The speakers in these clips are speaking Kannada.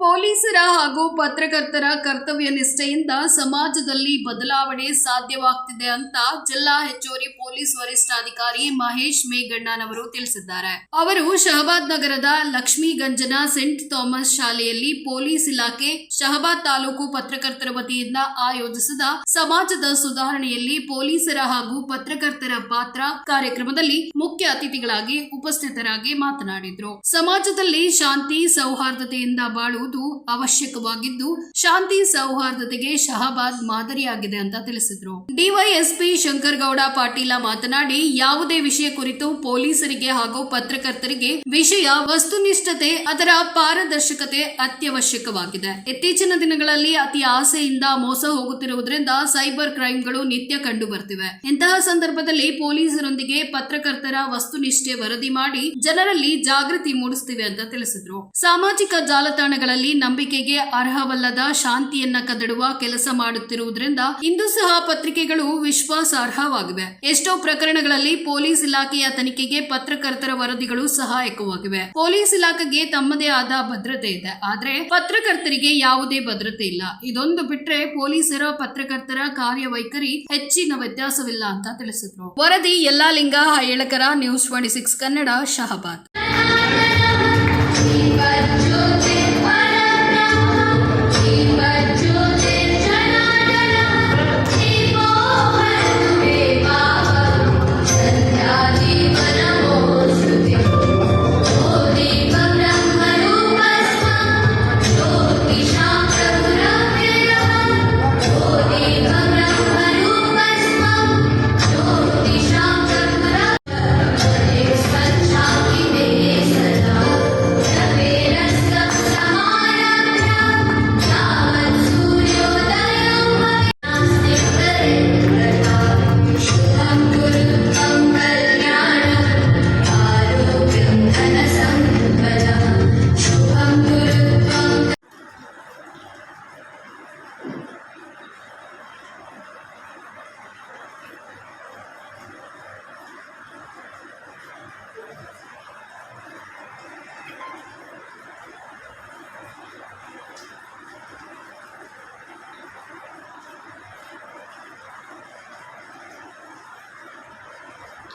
ಪೊಲೀಸರ ಹಾಗೂ ಪತ್ರಕರ್ತರ ಕರ್ತವ್ಯ ನಿಷ್ಠೆಯಿಂದ ಸಮಾಜದಲ್ಲಿ ಬದಲಾವಣೆ ಸಾಧ್ಯವಾಗ್ತಿದೆ ಅಂತ ಜಿಲ್ಲಾ ಹೆಚ್ಚುವರಿ ಪೊಲೀಸ್ ವರಿಷ್ಠಾಧಿಕಾರಿ ಮಹೇಶ್ ಮೇಗಣ್ಣನವರು ತಿಳಿಸಿದ್ದಾರೆ. ಅವರು ಶಹಬಾದ್ ನಗರದ ಲಕ್ಷ್ಮೀಗಂಜನ ಸೆಂಟ್ ಥಾಮಸ್ ಶಾಲೆಯಲ್ಲಿ ಪೊಲೀಸ್ ಇಲಾಖೆ ಶಹಬಾದ್ ತಾಲೂಕು ಪತ್ರಕರ್ತರ ವತಿಯಿಂದ ಆಯೋಜಿಸಿದ ಸಮಾಜದ ಸುಧಾರಣೆಯಲ್ಲಿ ಪೊಲೀಸರ ಹಾಗೂ ಪತ್ರಕರ್ತರ ಪಾತ್ರ ಕಾರ್ಯಕ್ರಮದಲ್ಲಿ ಮುಖ್ಯ ಅತಿಥಿಗಳಾಗಿ ಉಪಸ್ಥಿತರಾಗಿ ಮಾತನಾಡಿದರು. ಸಮಾಜದಲ್ಲಿ ಶಾಂತಿ, ಸೌಹಾರ್ದತೆಯಿಂದ ಬಾಳುವುದು ಅವಶ್ಯಕವಾಗಿದ್ದು ಶಾಂತಿ ಸೌಹಾರ್ದತೆಗೆ ಶಹಬಾದ್ ಮಾದರಿಯಾಗಿದೆ ಅಂತ ತಿಳಿಸಿದ್ರು. ಡಿವೈಎಸ್ಪಿ ಶಂಕರಗೌಡ ಪಾಟೀಲ ಮಾತನಾಡಿ, ಯಾವುದೇ ವಿಷಯ ಕುರಿತು ಪೊಲೀಸರಿಗೆ ಹಾಗೂ ಪತ್ರಕರ್ತರಿಗೆ ವಿಷಯ ವಸ್ತುನಿಷ್ಠತೆ, ಅದರ ಪಾರದರ್ಶಕತೆ ಅತ್ಯವಶ್ಯಕವಾಗಿದೆ. ಇತ್ತೀಚಿನ ದಿನಗಳಲ್ಲಿ ಅತಿ ಆಸೆಯಿಂದ ಮೋಸ ಹೋಗುತ್ತಿರುವುದರಿಂದ ಸೈಬರ್ ಕ್ರೈಮ್ಗಳು ನಿತ್ಯ ಕಂಡು ಬರ್ತಿವೆ ಇಂತಹ ಸಂದರ್ಭದಲ್ಲಿ ಪೊಲೀಸರೊಂದಿಗೆ ಪತ್ರಕರ್ತರ ವಸ್ತುನಿಷ್ಠೆ ವರದಿ ಮಾಡಿ ಜನರಲ್ಲಿ ಜಾಗೃತಿ ಮೂಡಿಸುತ್ತಿವೆ ಅಂತ ತಿಳಿಸಿದ್ರು. ಸಾಮಾಜಿಕ ಜಾಲತಾಣಗಳಲ್ಲಿ ನಂಬಿಕೆಗೆ ಅರ್ಹವಲ್ಲದ ಶಾಂತಿಯನ್ನ ಕದಡುವ ಕೆಲಸ ಮಾಡುತ್ತಿರುವುದರಿಂದ ಇಂದು ಸಹ ಪತ್ರಿಕೆಗಳು ವಿಶ್ವಾಸಾರ್ಹವಾಗಿವೆ. ಎಷ್ಟೋ ಪ್ರಕರಣಗಳಲ್ಲಿ ಪೊಲೀಸ್ ಇಲಾಖೆಯ ತನಿಖೆಗೆ ಪತ್ರಕರ್ತರ ವರದಿಗಳು ಸಹಾಯಕವಾಗಿವೆ. ಪೊಲೀಸ್ ಇಲಾಖೆಗೆ ತಮ್ಮದೇ ಆದ ಭದ್ರತೆ ಇದೆ. ಆದ್ರೆ ಪತ್ರಕರ್ತರಿಗೆ ಯಾವುದೇ ಭದ್ರತೆ ಇಲ್ಲ. ಇದೊಂದು ಬಿಟ್ರೆ ಪೊಲೀಸರ ಪತ್ರಕರ್ತರ ಕಾರ್ಯವೈಖರಿ ಹೆಚ್ಚಿನ ವ್ಯತ್ಯಾಸವಿಲ್ಲ ಅಂತ ತಿಳಿಸಿದ್ರು. ವರದಿ ಎಲ್ಲಾ ಲಿಂಗ ಹಯಳಕರ news twenty six, Kannada, Shahabad.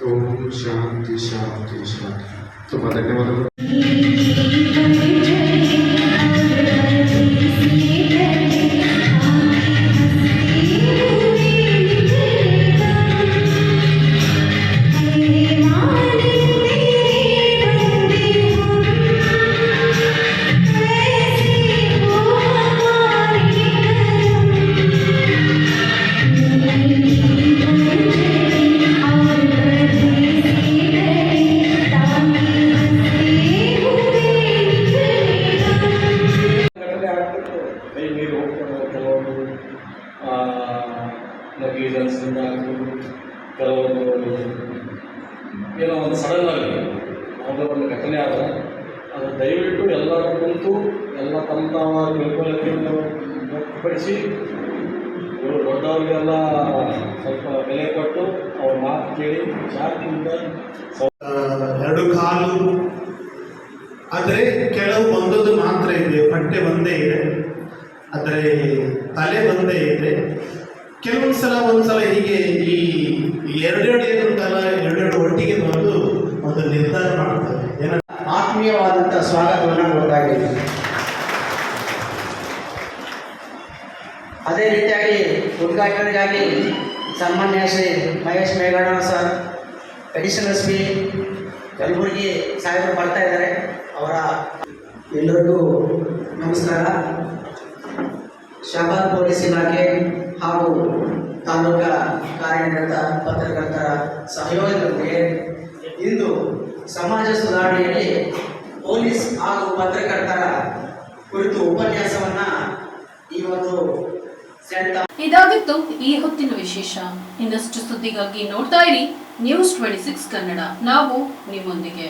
ಓಂ ಶಾಂತಿ ಶಾಂತಿ ಶಾಂತಿ ತುಂಬ ನೆಗ್ಲಿಜೆನ್ಸಿಂದ ಆಗ್ಬೋದು ಕೆಲವೊಂದು ಏನೋ ಒಂದು ಸಡನ್ ಆಗಿ ಯಾವುದೋ ಒಂದು ಘಟನೆ ಆದರೆ ಅದು ದಯವಿಟ್ಟು ಎಲ್ಲರೂ ಕುಂತು, ಎಲ್ಲ ತಮ್ಮ ತಮ್ಮ ತಿಳುವಳಿಕೆಯನ್ನು ವ್ಯಕ್ತಪಡಿಸಿ ಇವರು ದೊಡ್ಡವ್ರಿಗೆಲ್ಲ ಸ್ವಲ್ಪ ಬೆಲೆ ಕೊಟ್ಟು ಅವ್ರ ಮಾತು ಕೇಳಿ, ಜಾತಿಯಿಂದ ಎರಡು ಕಾಲು. ಆದರೆ ಕೆಲವು ಒಂದೊಂದು ಮಾತ್ರ ಇದೆ, ಬಟ್ಟೆ ಒಂದೇ ಇದೆ. ಆದರೆ ತಲೆ ಒಂದೇ ಇದೆ. ಕೆಲವೊಂದು ಸಲ ಒಂದ್ಸಲ ಹೀಗೆ ಈ ಎರಡೆರಡು ಏನುಂಟಲ್ಲ ಎರಡೆರಡು ಒಟ್ಟಿಗೆ ಬಂದು ಒಂದು ನಿರ್ಧಾರ ಮಾಡ್ತಾರೆ ಏನ ಆತ್ಮೀಯವಾದಂಥ ಸ್ವಾಗತವನ್ನು ಕೊಡ್ತಾ ಅದೇ ರೀತಿಯಾಗಿ ಉದ್ಘಾಟನೆಗಾಗಿ ಸನ್ಮಾನ್ಯ ಶ್ರೀ ಮಹೇಶ್ ಮೇಘಣ್ಣ ಸರ್ ಅಡಿಷನಲ್ ಪಿ ಕಲಬುರಗಿ ಸಾಹೇಬರು ಬರ್ತಾ ಇದ್ದಾರೆ ಅವರ ಎಲ್ಲರಿಗೂ ನಮಸ್ಕಾರ. ಶಾಬಾದ್ ಪೊಲೀಸ್ ಇಲಾಖೆ ಹಾಗೂ ತಾಲೂಕಾ ಕಾರ್ಯನಿರತ ಪತ್ರಕರ್ತರ ಸಹಯೋಗದೊಂದಿಗೆ ಇಂದು ಸಮಾಜ ಸುಧಾರಣೆಯಲ್ಲಿ ಪೊಲೀಸ್ ಹಾಗೂ ಪತ್ರಕರ್ತರ ಕುರಿತು ಉಪನ್ಯಾಸವನ್ನ ಈ ಒಂದು ಇದಾಗಿತ್ತು ಈ ಹೊತ್ತಿನ ವಿಶೇಷ. ಇನ್ನಷ್ಟು ಸುದ್ದಿಗಾಗಿ ನೋಡ್ತಾ ಇರಿ ನ್ಯೂಸ್ ಟ್ವೆಂಟಿ ಸಿಕ್ಸ್ ಕನ್ನಡ. ನಾವು ನಿಮ್ಮೊಂದಿಗೆ.